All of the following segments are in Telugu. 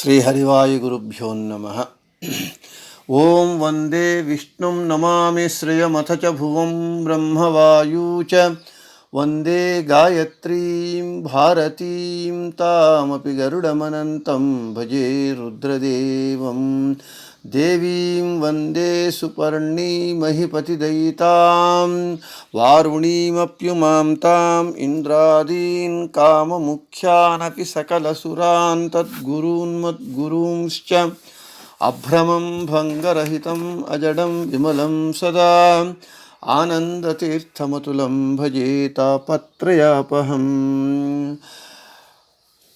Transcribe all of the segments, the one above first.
श्रीहरिवायुगुरुभ्यो नमः ॐ वन्दे विष्णुं नमामि श्रियमथ च भुवं ब्रह्मवायू च वन्दे गायत्रीं भारतीं तामपि गरुडमनन्तं भजे దేవీం వందే సుపర్ణీమహిపతిదయితాం వారుణీమప్యుమాం తాం ఇంద్రాదీన్ కామముఖ్యానపి సకలసురాన్ తద్గురూన్మద్గురూంశ్చ అభ్రమం భంగరహితం అజడం విమలం సదా ఆనందతీర్థమతులం భజే తాపత్రయాపహం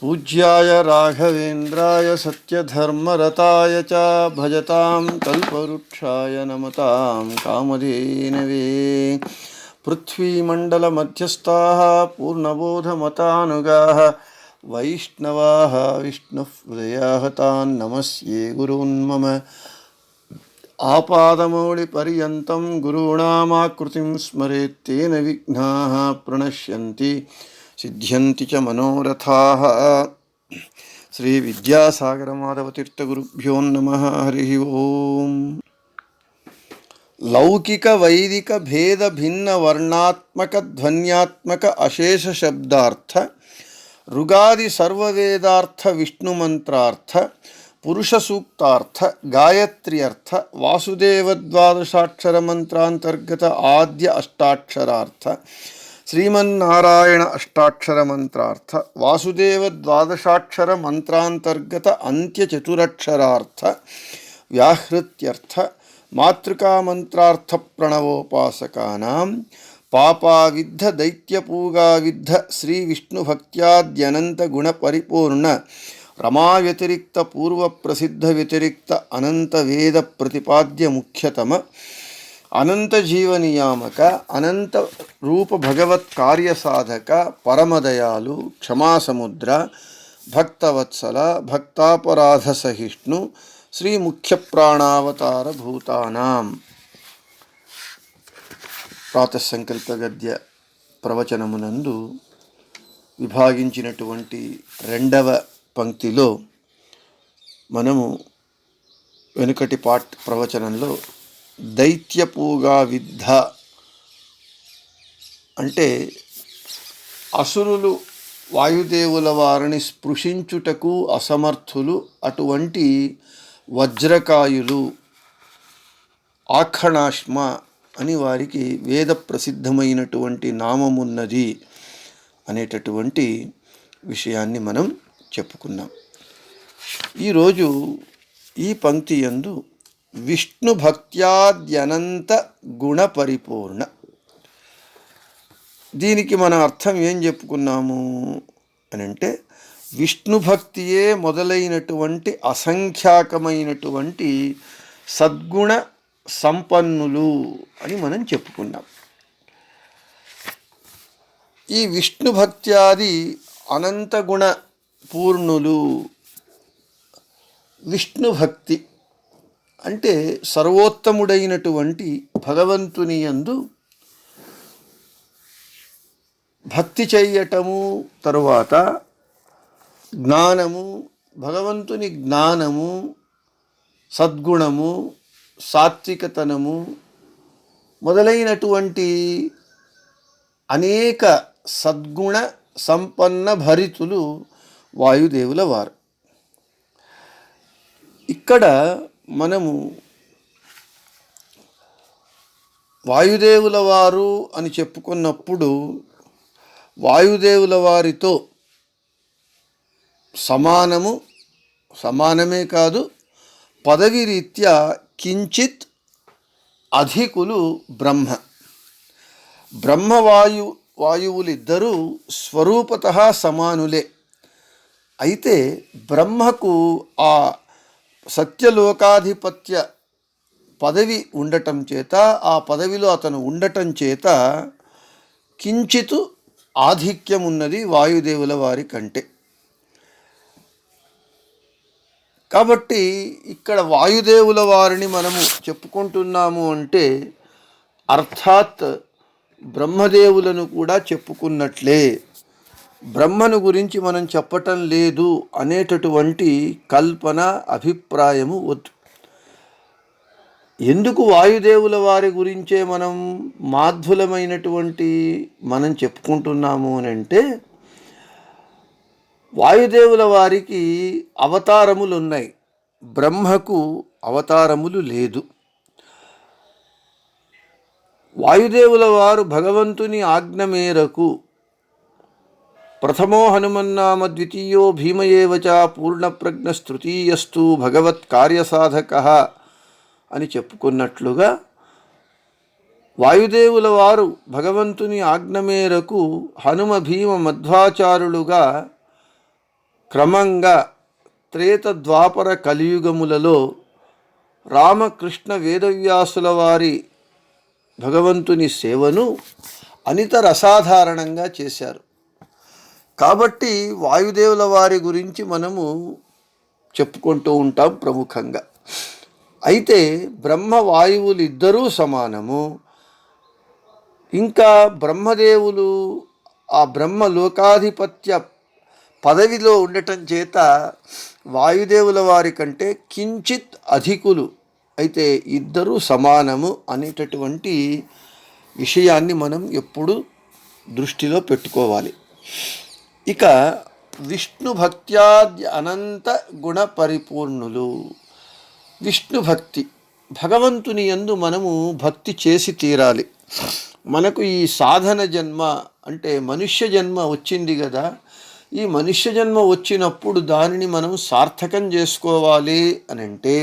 पूज्याय राघवेन्द्राय सत्यधर्मरताय च भजतां कल्पवृक्षाय नमतां कामधेनवे। पृथ्वीमण्डलमध्यस्थाः, पूर्णबोधमतानुगाः, वैष्णवाः, विष्णुहृदयाः तान् नमस्ये गुरून्मम आपादमौलिपर्यन्तं गुरूणामाकृतिं स्मरेत्तेन विघ्नाः प्रणश्यन्ति। सिद्ध्यन्ति च मनोरथाः। श्रीविद्यासागरमाधवतीर्थगुरुभ्यो नमः। हरिः ओम्। लौकिकवैदिकभेदभिन्नवर्णात्मकध्वन्यात्मक अशेषशब्दार्थ ऋगादिसर्ववेदार्थविष्णुमन्त्रार्थ पुरुषसूक्तार्थ, गायत्र्यर्थ, वासुदेवद्वादशाक्षरमन्त्रान्तर्गत आद्य अष्टाक्षरार्थ రుగాది సర్వవేదార్థ విష్ణుమంత్రార్థ పురుష సూక్తార్థ గాయత్ర్యర్థ వాసుదేవ ద్వాదశాక్షర మంత్రాంతర్గత ఆద్య అష్టాక్షరార్థ శ్రీమన్నారాయణ అష్టాక్షర మంత్రార్థ వాసుదేవ ద్వాదశాక్షర మంత్రాంతర్గత అంత్య చతురక్షరార్థ వ్యాహృత్యర్థ మాతృకామంత్రార్థ ప్రణవోపాసకానాం పాపావిద్ధ దైత్యపూగావిద్ధ శ్రీ విష్ణుభక్త్యాద్యనంత గుణపరిపూర్ణ రమా వ్యతిరిక్త పూర్వ ప్రసిద్ధ వ్యతిరిక్త అనంత వేద ప్రతిపాద్య ముఖ్యతమ అనంత జీవ నియామక అనంత రూప భగవత్ కార్య సాధక పరమదయాలు క్షమాసముద్ర భక్తవత్సల భక్తాపరాధ సహిష్ణు శ్రీ ముఖ్య ప్రాణావతార భూతానాం ప్రాతసంకల్ప గద్య ప్రవచనమునందు విభాగించినటువంటి రెండవ పంక్తిలో మనము వెనుకటి పాట్ ప్రవచనంలో దైత్యపూగా విద్ధ. అంటే అసురులు వాయుదేవుల వారిని స్పృశించుటకు అసమర్థులు అటువంటి వజ్రకాయులు ఆఖణాష్మ అని వారికి వేద ప్రసిద్ధమైనటువంటి నామమున్నది అనేటటువంటి విషయాన్ని మనం చెప్పుకున్నాం. ఈరోజు ఈ పంక్తి యందు విష్ణు భక్త్యాద్యనంత గుణ పరిపూర్ణ దీనికి మన అర్థం ఏం చెప్పుకున్నాము అని అంటే విష్ణు భక్తియే మొదలైనటువంటి అసంఖ్యాకమైనటువంటి సద్గుణ సంపన్నులు అని మనం చెప్పుకున్నాం. ఈ విష్ణు భక్త్యాది అనంత గుణ పూర్ణులు విష్ణు భక్తి అంటే సర్వోత్తముడైనటువంటి భగవంతుని యందు భక్తి చెయ్యటము తరువాత జ్ఞానము భగవంతుని జ్ఞానము సద్గుణము సాత్వికతనము మొదలైనటువంటి అనేక సద్గుణ సంపన్న భరితులు వాయుదేవుల వారు. ఇక్కడ మనము వాయుదేవుల వారు అని చెప్పుకున్నప్పుడు వాయుదేవుల వారితో సమానము సమానమే కాదు పదవి రీత్యా కించిత్ అధికులు బ్రహ్మ. బ్రహ్మవాయు వాయువులిద్దరూ స్వరూపత సమానులే. అయితే బ్రహ్మకు ఆ సత్యలోకాధిపత్య పదవి ఉండటం చేత ఆ పదవిలో అతను ఉండటం చేత కించితు ఆధిక్యం ఉన్నది వాయుదేవుల వారి కంటే. కాబట్టి ఇక్కడ వాయుదేవుల వారిని మనము చెప్పుకుంటున్నాము అంటే అర్థాత్ బ్రహ్మదేవులను కూడా చెప్పుకున్నట్లే. బ్రహ్మను గురించి మనం చెప్పటం లేదు అనేటటువంటి కల్పన అభిప్రాయము వద్దు. ఎందుకు వాయుదేవుల వారి గురించే మనం మాధ్వులమైనటువంటి మనం చెప్పుకుంటున్నాము అని అంటే వాయుదేవుల వారికి అవతారములు ఉన్నాయి బ్రహ్మకు అవతారములు లేదు. వాయుదేవుల వారు భగవంతుని ఆజ్ఞ మేరకు ప్రథమో హనుమన్నామ ద్వితీయో భీమయేవచ పూర్ణప్రజ్ఞస్తృతీయస్తు భగవత్ కార్యసాధక అని చెప్పుకున్నట్లుగా వాయుదేవుల వారు భగవంతుని ఆజ్ఞ మేరకు హనుమ భీమ మధ్వాచారులుగా క్రమంగా త్రేత ద్వాపర కలియుగములలో రామకృష్ణ వేదవ్యాసుల వారి భగవంతుని సేవను అనితర అసాధారణంగా చేశారు. కాబట్టి వాయుదేవుల వారి గురించి మనము చెప్పుకుంటూ ఉంటాం ప్రముఖంగా. అయితే బ్రహ్మ వాయువులు ఇద్దరూ సమానము. ఇంకా బ్రహ్మదేవులు ఆ బ్రహ్మ లోకాధిపత్య పదవిలో ఉండటం చేత వాయుదేవుల వారి కంటే కించిత్ అధికులు. అయితే ఇద్దరూ సమానము అనేటటువంటి విషయాన్ని మనం ఎప్పుడు దృష్టిలో పెట్టుకోవాలి. ఇక విష్ణు భక్త్యాది అనంత గుణ పరిపూర్ణులు. విష్ణు భక్తి భగవంతుని యందు మనము భక్తి చేసి తీరాలి. మనకు ఈ సాధన జన్మ అంటే మనుష్య జన్మ వచ్చింది కదా ఈ మనుష్య జన్మ వచ్చినప్పుడు దానిని మనం సార్థకం చేసుకోవాలి అని అంటే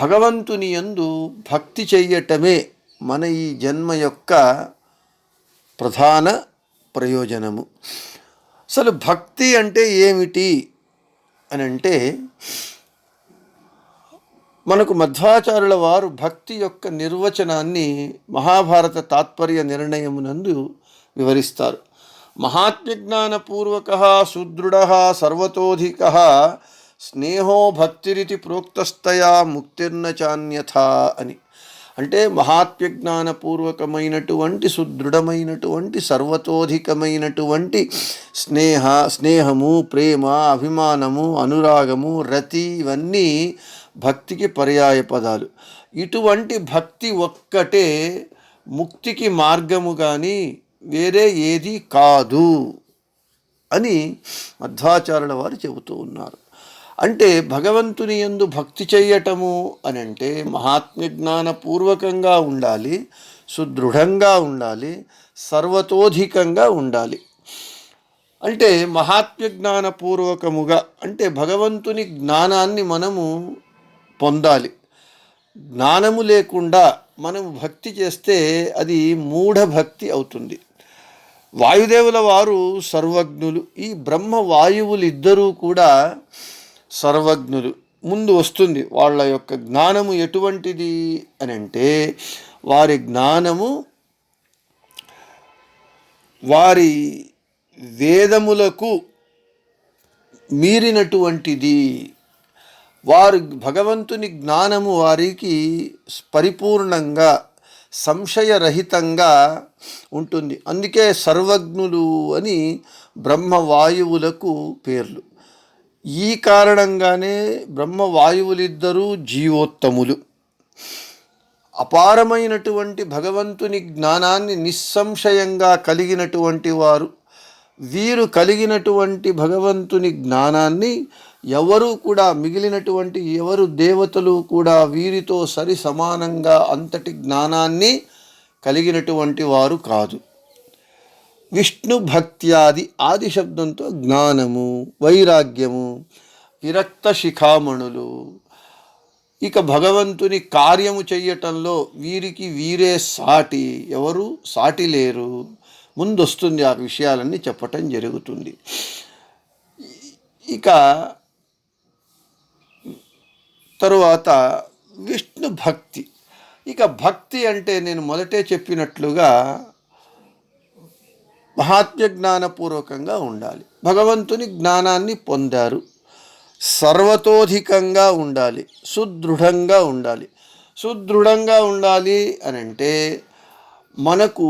భగవంతుని యందు భక్తి చెయ్యటమే మన ఈ జన్మ యొక్క ప్రధాన ప్రయోజనము. అసలు భక్తి అంటే ఏమిటి అని అంటే మనకు మధ్వాచారుల వారు భక్తి యొక్క నిర్వచనాన్ని మహాభారత తాత్పర్య నిర్ణయమునందు వివరిస్తారు. మహాత్మ్యజ్ఞానపూర్వక సుదృఢ సర్వతోధిక స్నేహో భక్తిరితి ప్రోక్తస్తయా ముక్తిర్న చాన్యథ అని. అంటే మహాత్మ్యజ్ఞానపూర్వకమైనటువంటి సుదృఢమైనటువంటి సర్వతోధికమైనటువంటి స్నేహ స్నేహము ప్రేమ అభిమానము అనురాగము రతి ఇవన్నీ భక్తికి పర్యాయ పదాలు. ఇటువంటి భక్తి ఒక్కటే ముక్తికి మార్గము కానీ వేరే ఏది కాదు అని మధ్వాచార్యుల వారు చెబుతూ ఉన్నారు. అంటే భగవంతుని ఎందు భక్తి చెయ్యటము అని అంటే మహాత్మ్యజ్ఞానపూర్వకంగా ఉండాలి సుదృఢంగా ఉండాలి సర్వతోధికంగా ఉండాలి. అంటే మహాత్మ్య జ్ఞానపూర్వకముగా అంటే భగవంతుని జ్ఞానాన్ని మనము పొందాలి. జ్ఞానము లేకుండా మనము భక్తి చేస్తే అది మూఢ భక్తి అవుతుంది. వాయుదేవుల వారు సర్వజ్ఞులు ఈ బ్రహ్మ వాయువులు ఇద్దరూ కూడా సర్వజ్ఞులు ముందు వస్తుంది వాళ్ళ యొక్క జ్ఞానము ఎటువంటిది అని అంటే వారి జ్ఞానము వారి వేదములకు మీరినటువంటిది. వారు భగవంతుని జ్ఞానము వారికి పరిపూర్ణంగా సంశయరహితంగా ఉంటుంది. అందుకే సర్వజ్ఞులు అని బ్రహ్మవాయువులకు పేర్లు. ఈ కారణంగానే బ్రహ్మవాయువులిద్దరూ జీవోత్తములు. అపారమైనటువంటి భగవంతుని జ్ఞానాన్ని నిస్సంశయంగా కలిగినటువంటి వారు వీరు కలిగినటువంటి భగవంతుని జ్ఞానాన్ని ఎవరు కూడా మిగిలినటువంటి ఎవరు దేవతలు కూడా వీరితో సరి సమానంగా అంతటి జ్ఞానాన్ని కలిగినటువంటి వారు కాదు. విష్ణు భక్త్యాది ఆది శబ్దంతో జ్ఞానము వైరాగ్యము విరక్త శిఖామణులు. ఇక భగవంతుని కార్యము చెయ్యటంలో వీరికి వీరే సాటి. ఎవరు? సాటి లేరు. ముందొస్తుంది ఆ విషయాలన్నీ చెప్పటం జరుగుతుంది. ఇక తరువాత విష్ణు భక్తి. ఇక భక్తి అంటే నేను మొదటే చెప్పినట్లుగా మహాత్మ్య జ్ఞానపూర్వకంగా ఉండాలి. భగవంతుని జ్ఞానాన్ని పొందారు. సర్వతోధికంగా ఉండాలి. సుదృఢంగా ఉండాలి. సుదృఢంగా ఉండాలి అని అంటే మనకు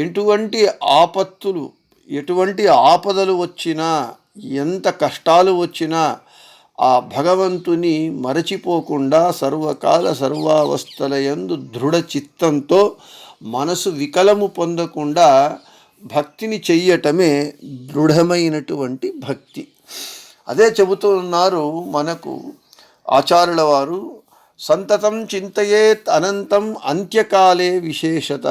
ఎటువంటి ఆపత్తులు ఎటువంటి ఆపదలు వచ్చినా ఎంత కష్టాలు వచ్చినా ఆ భగవంతుని మరచిపోకుండా సర్వకాల సర్వావస్థల యందు దృఢ చిత్తంతో మనసు వికలము పొందకుండా భక్తిని చెయ్యటమే దృఢమైనటువంటి భక్తి. అదే చెబుతున్నారు మనకు ఆచార్యుల వారు సంతతం చింతయేత్ అనంతం అంత్యకాలే విశేషత.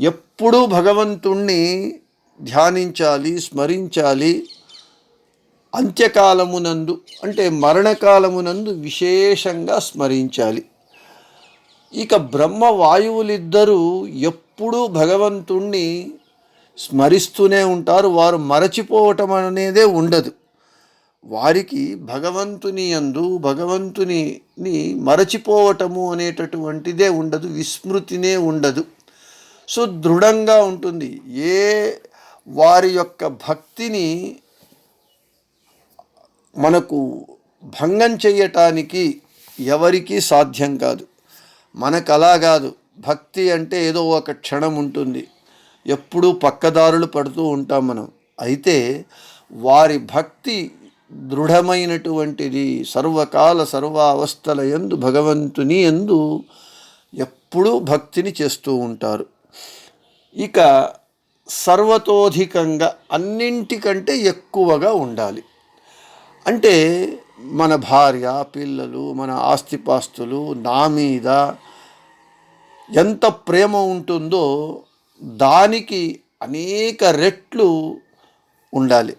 ఎప్పుడూ భగవంతుణ్ణి ధ్యానించాలి స్మరించాలి. అంత్యకాలమునందు అంటే మరణకాలమునందు విశేషంగా స్మరించాలి. ఇక బ్రహ్మ వాయువులిద్దరూ ఎప్పుడూ భగవంతుణ్ణి స్మరిస్తూనే ఉంటారు వారు మరచిపోవటం అనేదే ఉండదు. వారికి భగవంతుని యందు భగవంతుని మరచిపోవటము అనేటటువంటిదే ఉండదు విస్మృతినే ఉండదు. సో దృఢంగా ఉంటుంది. ఏ వారి యొక్క భక్తిని మనకు భంగం చేయటానికి ఎవరికీ సాధ్యం కాదు. మనకు అలా కాదు. భక్తి అంటే ఏదో ఒక క్షణం ఉంటుంది. ఎప్పుడూ పక్కదారులు పడుతూ ఉంటాం మనం. అయితే వారి భక్తి దృఢమైనటువంటిది సర్వకాల సర్వావస్థల ఎందు భగవంతుని ఎందు ఎప్పుడూ భక్తిని చేస్తూ ఉంటారు. ఇక సర్వతోధికంగా అన్నింటికంటే ఎక్కువగా ఉండాలి. అంటే మన భార్య పిల్లలు మన ఆస్తిపాస్తులు నా మీద ఎంత ప్రేమ ఉంటుందో దానికి అనేక రెట్లు ఉండాలి.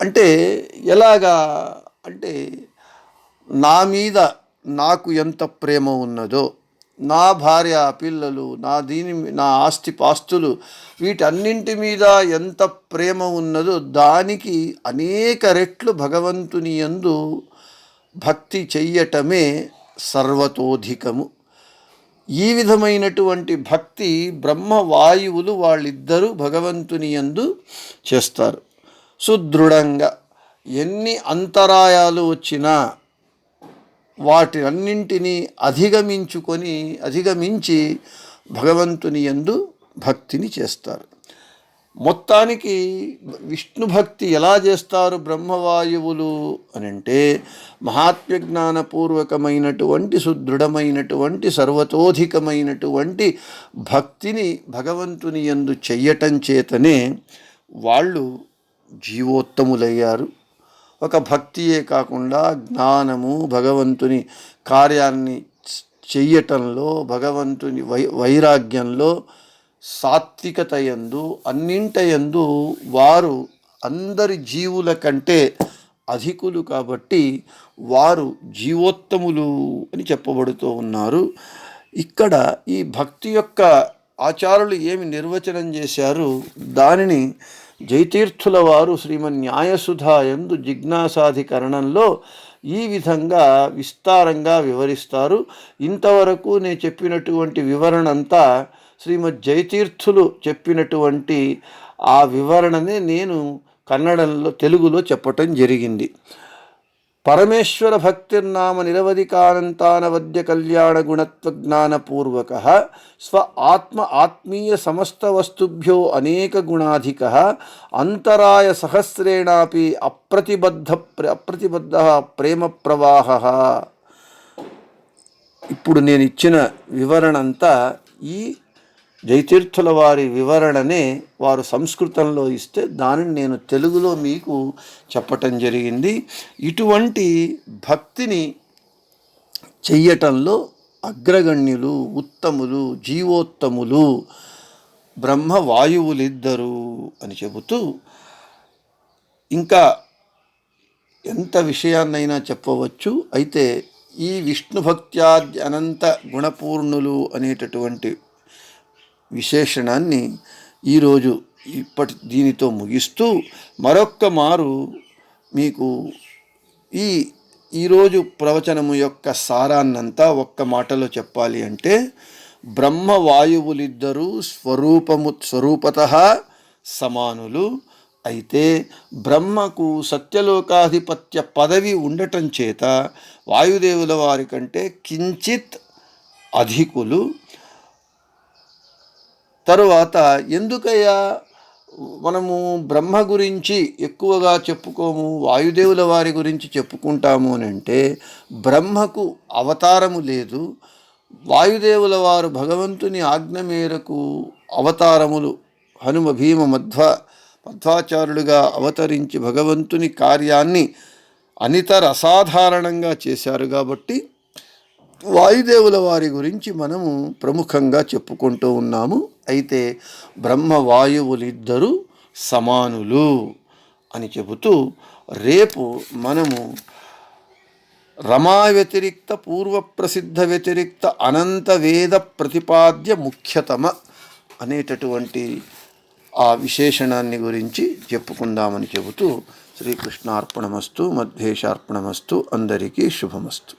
అంటే ఎలాగా అంటే నా మీద నాకు ఎంత ప్రేమ ఉన్నదో నా భార్య పిల్లలు నా దీని నా ఆస్తి పాస్తులు వీటన్నింటి మీద ఎంత ప్రేమ ఉన్నదో దానికి అనేక రెట్లు భగవంతుని యందు భక్తి చెయ్యటమే సర్వతోధికము. ఈ విధమైనటువంటి భక్తి బ్రహ్మ వాయువులు వాళ్ళిద్దరూ భగవంతుని యందు చేస్తారు. సుదృఢంగా ఎన్ని అంతరాయాలు వచ్చినా వాటి అన్నింటినీ అధిగమించుకొని అధిగమించి భగవంతుని యందు భక్తిని చేస్తారు. మొత్తానికి విష్ణు భక్తి ఎలా చేస్తారు బ్రహ్మవాయువులు అని అంటే మహాత్మ్యజ్ఞానపూర్వకమైనటువంటి సుదృఢమైనటువంటి సర్వతోధికమైనటువంటి భక్తిని భగవంతుని యందు చెయ్యటం చేతనే వాళ్ళు జీవోత్తములయ్యారు. ఒక భక్తియే కాకుండా జ్ఞానము భగవంతుని కార్యాన్ని చెయ్యటంలో భగవంతుని వై వైరాగ్యంలో సాత్వికతయందు అన్నింటయందు వారు అందరి జీవుల కంటే అధికులు కాబట్టి వారు జీవోత్తములు అని చెప్పబడుతూ ఉన్నారు. ఇక్కడ ఈ భక్తి యొక్క ఆచారులు ఏమి నిర్వచనం చేశారు? దానిని జైతీర్థుల వారు శ్రీమన్ న్యాయసుధాయందు జిజ్ఞాసాధికరణంలో ఈ విధంగా విస్తారంగా వివరిస్తారు. ఇంతవరకు నేను చెప్పినటువంటి వివరణ అంతా శ్రీమద్ జయతీర్థులు చెప్పినటువంటి ఆ వివరణనే నేను కన్నడంలో తెలుగులో చెప్పటం జరిగింది. పరమేశ్వర భక్తిర్నామ నిరవధికానంతానవద్య కళ్యాణ గుణత్వ జ్ఞానపూర్వక స్వ ఆత్మ ఆత్మీయ సమస్త వస్తుభ్యో అనేక గుణాధిక అంతరాయ సహస్రేణాపి అప్రతిబద్ధ అప్రతిబద్ధ ప్రేమ ప్రవాహ. ఇప్పుడు నేను ఇచ్చిన వివరణ అంతా ఈ జయతీర్థుల వారి వివరణనే వారు సంస్కృతంలో ఇస్తే దానిని నేను తెలుగులో మీకు చెప్పటం జరిగింది. ఇటువంటి భక్తిని చెయ్యటంలో అగ్రగణ్యులు ఉత్తములు జీవోత్తములు బ్రహ్మ వాయువులిద్దరు అని చెబుతూ ఇంకా ఎంత విషయాన్నైనా చెప్పవచ్చు. అయితే ఈ విష్ణు భక్త్యాద్య అనంత గుణపూర్ణులు అనేటటువంటి విశేషణాన్ని ఈరోజు ఇప్పటి దీనితో ముగిస్తూ మరొక్క మారు మీకు ఈ ఈరోజు ప్రవచనము యొక్క సారాన్నంతా ఒక్క మాటలో చెప్పాలి అంటే బ్రహ్మ వాయువులిద్దరూ స్వరూపము స్వరూపత సమానులు. అయితే బ్రహ్మకు సత్యలోకాధిపత్య పదవి ఉండటం చేత వాయుదేవుల వారి కంటే కించిత్ అధికులు. తరువాత ఎందుకయ్యా? మనము బ్రహ్మ గురించి ఎక్కువగా చెప్పుకోము వాయుదేవుల వారి గురించి చెప్పుకుంటాము అని అంటే బ్రహ్మకు అవతారము లేదు. వాయుదేవుల వారు భగవంతుని ఆజ్ఞ మేరకు అవతారములు హనుమ భీమ మధ్వ మధ్వాచార్యులుగా అవతరించి భగవంతుని కార్యాన్ని అనితర అసాధారణంగా చేశారు కాబట్టి వాయుదేవుల వారి గురించి మనము ప్రముఖంగా చెప్పుకుంటూ ఉన్నాము. అయితే బ్రహ్మ వాయువులిద్దరూ సమానులు అని చెబుతూ రేపు మనము రమా వ్యతిరిక్త పూర్వ ప్రసిద్ధ వ్యతిరిక్త అనంత వేద ప్రతిపాద్య ముఖ్యతమ అనేటటువంటి ఆ విశేషణాన్ని గురించి చెప్పుకుందామని చెబుతూ శ్రీకృష్ణార్పణమస్తు మధ్యేశార్పణమస్తు అందరికీ శుభమస్తు.